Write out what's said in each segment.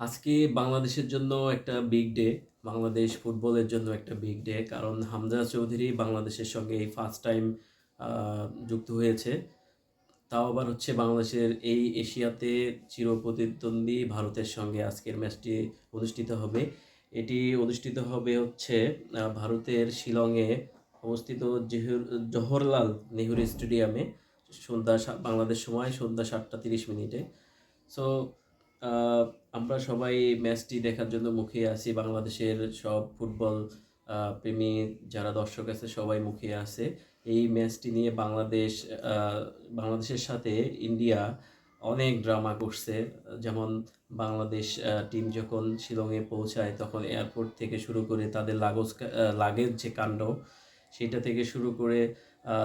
আজকে বাংলাদেশের জন্য একটা বিগ ডে বাংলাদেশ ফুটবলের জন্য একটা বিগ ডে কারণ হামজা চৌধুরী বাংলাদেশের সঙ্গে এই ফার্স্ট টাইম যুক্ত হয়েছে। তাও আবার হচ্ছে বাংলাদেশের এই এশিয়াতে চিরপ্রতিদ্বন্দ্বী ভারতের সঙ্গে আজকের ম্যাচটি অনুষ্ঠিত হবে। এটি অনুষ্ঠিত হবে হচ্ছে ভারতের শিলংয়ে অবস্থিত জেহুর, জওহরলাল নেহরু স্টেডিয়ামে সন্ধ্যা বাংলাদেশ সময় সন্ধ্যা সাতটা তিরিশ মিনিটে। সো আমরা সবাই ম্যাচটি দেখার জন্য মুখিয়ে আছি। বাংলাদেশের সব ফুটবল প্রেমী যারা দর্শক আছে, সবাই মুখিয়ে আছে। এই ম্যাচটি নিয়ে বাংলাদেশ বাংলাদেশের সাথে ইন্ডিয়া অনেক ড্রামা করছে। যেমন বাংলাদেশ টিম যখন শিলংয়ে পৌঁছায়, তখন এয়ারপোর্ট থেকে শুরু করে তাদের লাগজ লাগেজ যে কাণ্ড, সেটা থেকে শুরু করে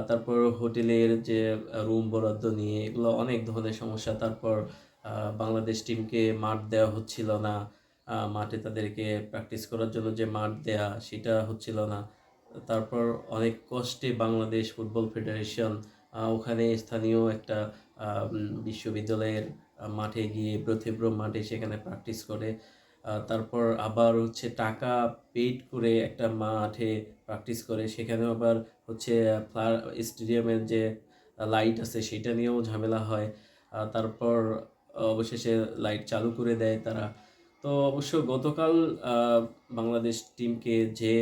তারপর হোটেলের যে রুম বরাদ্দ নিয়ে, এগুলো অনেক ধরনের সমস্যা। তারপর বাংলাদেশ টিমকে মাঠ দেওয়া হচ্ছিল না। মাঠে তাদেরকে প্র্যাকটিস করার জন্য যে মাঠ দেয়া, সেটা হচ্ছিল না। তারপর অনেক কষ্টে বাংলাদেশ ফুটবল ফেডারেশন ওখানে স্থানীয় একটা বিশ্ববিদ্যালয়ের মাঠে গিয়ে ব্রথেব্র মাঠে সেখানে প্র্যাকটিস করে। তারপর আবার হচ্ছে টাকা পেড করে একটা মাঠে প্র্যাকটিস করে। সেখানেও আবার হচ্ছে স্টেডিয়ামের যে লাইট আছে সেটা নিয়েও ঝামেলা হয়। তারপর অবশেষে লাইট চালু করে দেয় তারা। তো অবশ্য গতকাল বাংলাদেশ টিমকে যে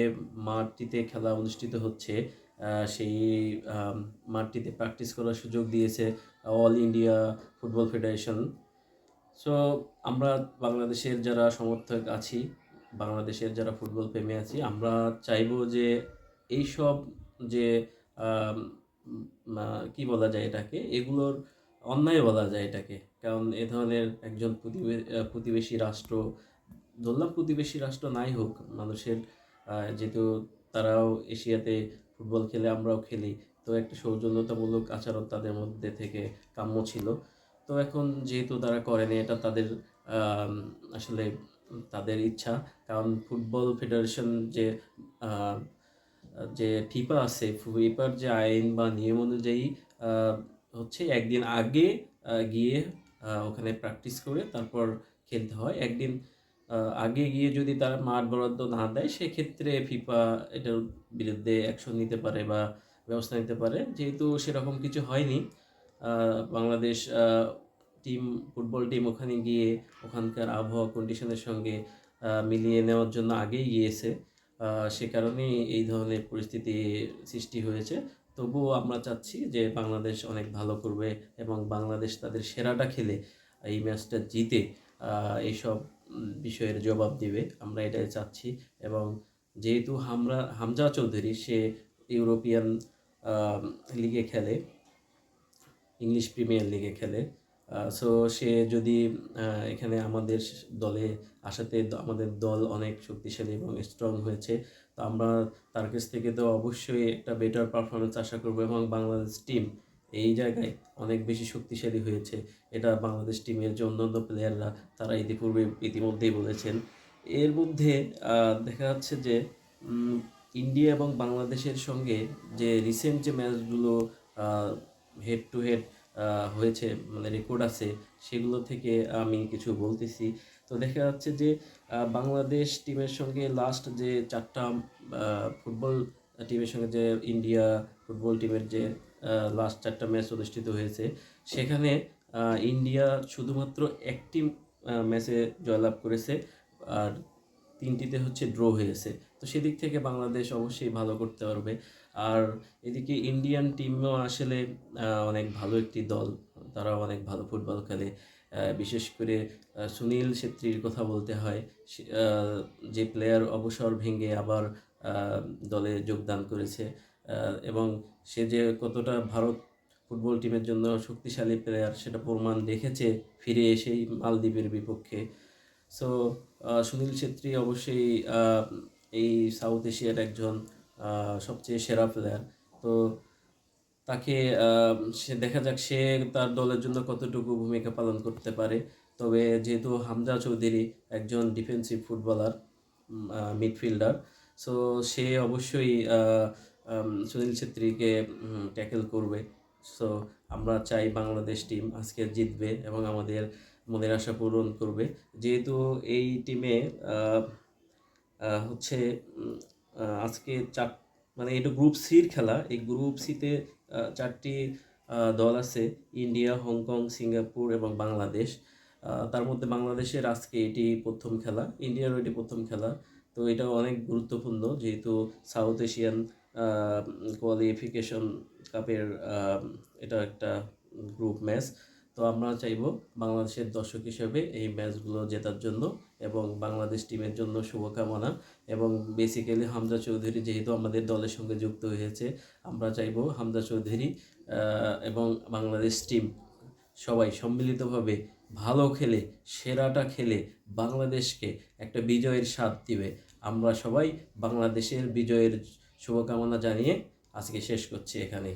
মাঠটিতে খেলা অনুষ্ঠিত হচ্ছে সেই মাঠটিতে প্র্যাকটিস করার সুযোগ দিয়েছে all India football federation so আমরা বাংলাদেশের যারা সমর্থক আছি, বাংলাদেশের যারা ফুটবল প্রেমী আছি, আমরা চাইব যে এইসব যে কি বলা যায় এটাকে, এগুলোর অন্যায় বলা যায় এটাকে। কারণ এ ধরনের একজন প্রতিবে- প্রতিবেশী রাষ্ট্র, ধরলাম প্রতিবেশী রাষ্ট্র নাই হোক, মানুষের যেহেতু তারাও এশিয়াতে ফুটবল খেলে, আমরাও খেলি, তো একটা সৌজন্যতামূলক আচরণ তাদের মধ্যে থেকে কাম্য ছিল। তো এখন যেহেতু তারা করেনি এটা তাদের আসলে তাদের ইচ্ছা। কারণ ফুটবল ফেডারেশন যে যে ফিফা আছে, ফিফার যে আইন বা নিয়ম অনুযায়ী হচ্ছে একদিন আগে গিয়ে ওখানে প্র্যাকটিস করে তারপর খেলতে হয়। একদিন আগে গিয়ে যদি তারা মাঠ বরাদ্দ না দেয়, সেক্ষেত্রে ফিফা এটার বিরুদ্ধে অ্যাকশন নিতে পারে বা ব্যবস্থা নিতে পারে। যেহেতু সেরকম কিছু হয়নি বাংলাদেশ টিম ফুটবল টিম ওখানে গিয়ে ওখানকার আবহাওয়া কন্ডিশনের সঙ্গে মিলিয়ে নেওয়ার জন্য আগেই গিয়েছে। সে কারণেই এই ধরনের পরিস্থিতি সৃষ্টি হয়েছে। তবুও আমরা চাচ্ছি যে বাংলাদেশ অনেক ভালো করবে এবং বাংলাদেশ তাদের সেরাটা খেলে এই ম্যাচটা জিতে এইসব বিষয়ের জবাব দিবে। আমরা এটাই চাচ্ছি এবং যেহেতু হামরা, হামজা চৌধুরী, সে ইউরোপিয়ান লিগে খেলে, ইংলিশ প্রিমিয়ার লিগে খেলে সো সে যদি এখানে আমাদের দলে আসাতে আমাদের দল অনেক শক্তিশালী এবং স্ট্রং হয়েছে তো আমরা তার কাছ থেকে তো অবশ্যই একটা বেটার পারফরমেন্স আশা করব এবং বাংলাদেশ টিম এই জায়গায় অনেক বেশি শক্তিশালী হয়েছে। এটা বাংলাদেশ টিমের যে অন্যান্য প্লেয়াররা তারা ইতিপূর্বে ইতিমধ্যেই বলেছেন। এর মধ্যে দেখা যাচ্ছে যে ইন্ডিয়া এবং বাংলাদেশের সঙ্গে যে রিসেন্ট যে ম্যাচগুলো হেড টু হেড হয়েছে মানে রেকর্ড আছে, সেগুলো থেকে আমি কিছু বলতেছি। তো দেখা যাচ্ছে যে বাংলাদেশ টিমের সঙ্গে লাস্ট যে চারটা ফুটবল টিমের সঙ্গে যে ইন্ডিয়া ফুটবল টিমের যে লাস্ট চারটা ম্যাচ অনুষ্ঠিত হয়েছে, সেখানে ইন্ডিয়া শুধুমাত্র একটি ম্যাচে জয়লাভ করেছে আর তিনটিতে হচ্ছে ড্র হয়েছে। তো সেদিক থেকে বাংলাদেশ অবশ্যই ভালো করতে পারবে। আর এদিকে ইন্ডিয়ান টিমও আসলে অনেক ভালো একটি দল। তারা অনেক ভালো ফুটবল খেলে। বিশেষ করে সুনীল ছেত্রীর কথা বলতে হয়। যে প্লেয়ার অবসর ভেঙে আবার দলে যোগদান করেছে এবং সে যে কতটা ভারত ফুটবল টিমের জন্য শক্তিশালী প্লেয়ার সেটা প্রমাণ রেখেছে ফিরে এসেই মালদ্বীপের বিপক্ষে। সো সুনীল ছেত্রী অবশ্যই এই সাউথ এশিয়ার একজন সবচেয়ে সেরা প্লেয়ার তো তাকে সে দেখা যাক সে তার দলের জন্য কতটুকু ভূমিকা পালন করতে পারে। তবে যেহেতু হামজা চৌধুরী একজন ডিফেন্সিভ ফুটবলার মিডফিল্ডার সো সে অবশ্যই সুনীল ছেত্রীকে ট্যাকেল করবে। সো আমরা চাই বাংলাদেশ টিম আজকে জিতবে এবং আমাদের মনের আশা পূরণ করবে। যেহেতু এই টিমে হচ্ছে আজকে চার মানে এটা গ্রুপ সির খেলা। এই গ্রুপ সিতে চারটি দল আছে, ইন্ডিয়া, হংকং, সিঙ্গাপুর এবং বাংলাদেশ। তার মধ্যে বাংলাদেশের আজকে এটি প্রথম খেলা, ইন্ডিয়ারও এটি প্রথম খেলা। তো এটা অনেক গুরুত্বপূর্ণ, যেহেতু সাউথ এশিয়ান কোয়ালিফিকেশন কাপের এটা একটা গ্রুপ ম্যাচ তো আমরা চাইব বাংলাদেশের দর্শক হিসেবে এই ম্যাচগুলো জেতার জন্য এবং বাংলাদেশ টিমের জন্য শুভকামনা। এবং বেসিক্যালি হামজা চৌধুরী যেহেতু আমাদের দলের সঙ্গে যুক্ত হয়েছে, আমরা চাইব হামজা চৌধুরী এবং বাংলাদেশ টিম সবাই সম্মিলিতভাবে ভালো খেলে, সেরাটা খেলে বাংলাদেশকে একটা বিজয়ের স্বাদ দিবে। আমরা সবাই বাংলাদেশের বিজয়ের শুভকামনা জানিয়ে আজকে শেষ করছি এখানে